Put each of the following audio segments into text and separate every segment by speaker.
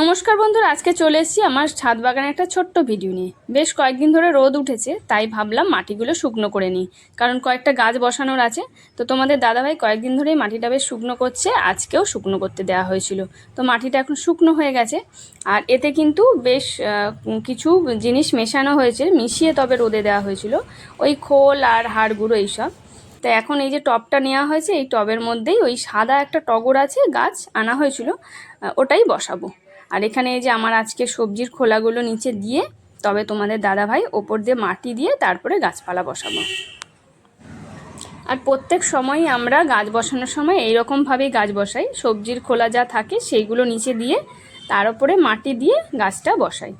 Speaker 1: নমস্কার বন্ধুরা, আজকে চলে এসেছি আমার ছাদ বাগানে একটা ছোট্ট ভিডিও নিয়ে। বেশ কয়েকদিন ধরে রোদ উঠেছে, তাই ভাবলাম মাটিগুলো শুকনো করে নিই। কারণ কয়েকটা গাছ বসানোর আছে, তো তোমাদের দাদাভাই কয়েকদিন ধরেই মাটিটা বেশ শুকনো করছে, আজকেও শুকনো করতে দেওয়া হয়েছিল। তো মাটিটা এখন শুকনো হয়ে গেছে, আর এতে কিন্তু বেশ কিছু জিনিস মেশানো হয়েছে, মিশিয়ে তবে রোদে দেওয়া হয়েছিল, ওই খোল আর হাড় গুঁড়ো এইসব। তো এখন এই যে টবটা নেওয়া হয়েছে, এই টবের মধ্যেই ওই সাদা একটা টগর আছে, গাছ আনা হয়েছিল ওটাই বসাবো। আর এখানে এই যে আমার আজকে সবজির খোলাগুলো নিচে দিয়ে, তবে তোমাদের দাদাভাই ওপর দিয়ে মাটি দিয়ে তারপরে গাছপালা বসাবো। আর প্রত্যেক সময়ই আমরা গাছ বসানোর সময় এইরকমভাবেই গাছ বসাই। সবজির খোলা যা থাকে সেইগুলো নিচে দিয়ে তার উপরে মাটি দিয়ে গাছটা বসাই।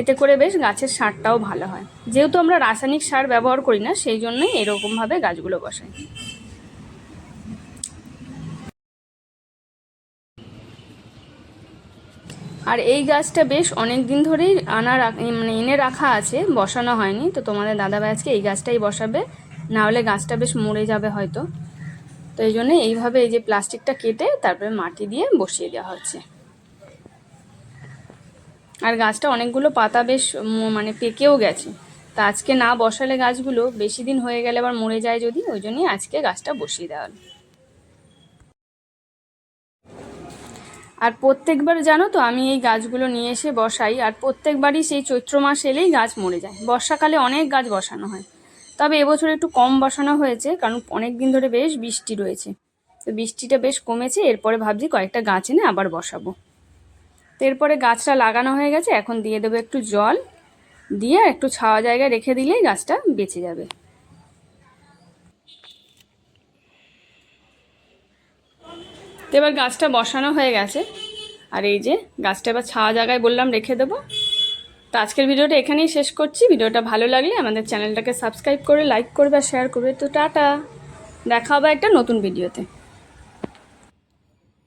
Speaker 1: এতে করে বেশ গাছের সারটাও ভালো হয়। যেহেতু আমরা রাসায়নিক সার ব্যবহার করি না, সেই জন্যই এরকমভাবে গাছগুলো বসাই। আর এই গাছটা বেশ অনেক দিন ধরেই আনা মানে এনে রাখা আছে, বসানো হয়নি। তো তোমাদের দাদাভাই আজকে এই গাছটাই বসাবে না হলে গাছটা বেশ মরে যাবে হয়তো। তো এই জন্য এইভাবে এই যে প্লাস্টিকটা কেটে তারপরে মাটি দিয়ে বসিয়ে দেওয়া হচ্ছে। আর গাছটা অনেকগুলো পাতা বেশ মানে পেকেও গেছে। তা আজকে না বসালে গাছগুলো বেশি দিন হয়ে গেলে আবার মরে যায় যদি, ওই জন্যই আজকে গাছটা বসিয়ে দেওয়া হলো। আর প্রত্যেকবার জানো তো আমি এই গাছগুলো নিয়ে এসে বসাই, আর প্রত্যেকবারই সেই চৈত্র মাস এলেই গাছ মরে যায়। বর্ষাকালে অনেক গাছ বসানো হয়। তবে এবছর একটু কম বসানো হয়েছে, কারণ অনেক দিন ধরে বেশ বৃষ্টি রয়েছে। তো বৃষ্টিটা বেশ কমেছে, এরপরে ভাবছি কয়েকটা গাছ এনে আবার বসাবো। তো এরপরে গাছটা লাগানো হয়ে গেছে, এখন দিয়ে দেবো একটু জল, দিয়ে একটু ছাওয়া জায়গায় রেখে দিলেই গাছটা বেঁচে যাবে। তো এবার গাছটা বসানো হয়ে গেছে। আর এই যে গাছটা এবার ছাওয়া জায়গায় বললাম রেখে দেবো। তো আজকের ভিডিওটা এখানেই শেষ করছি। ভিডিওটা ভালো লাগলে আমাদের চ্যানেলটাকে সাবস্ক্রাইব করে, লাইক করবে আর শেয়ার করবে। তো টাটা। দেখা হবে একটা নতুন ভিডিওতে।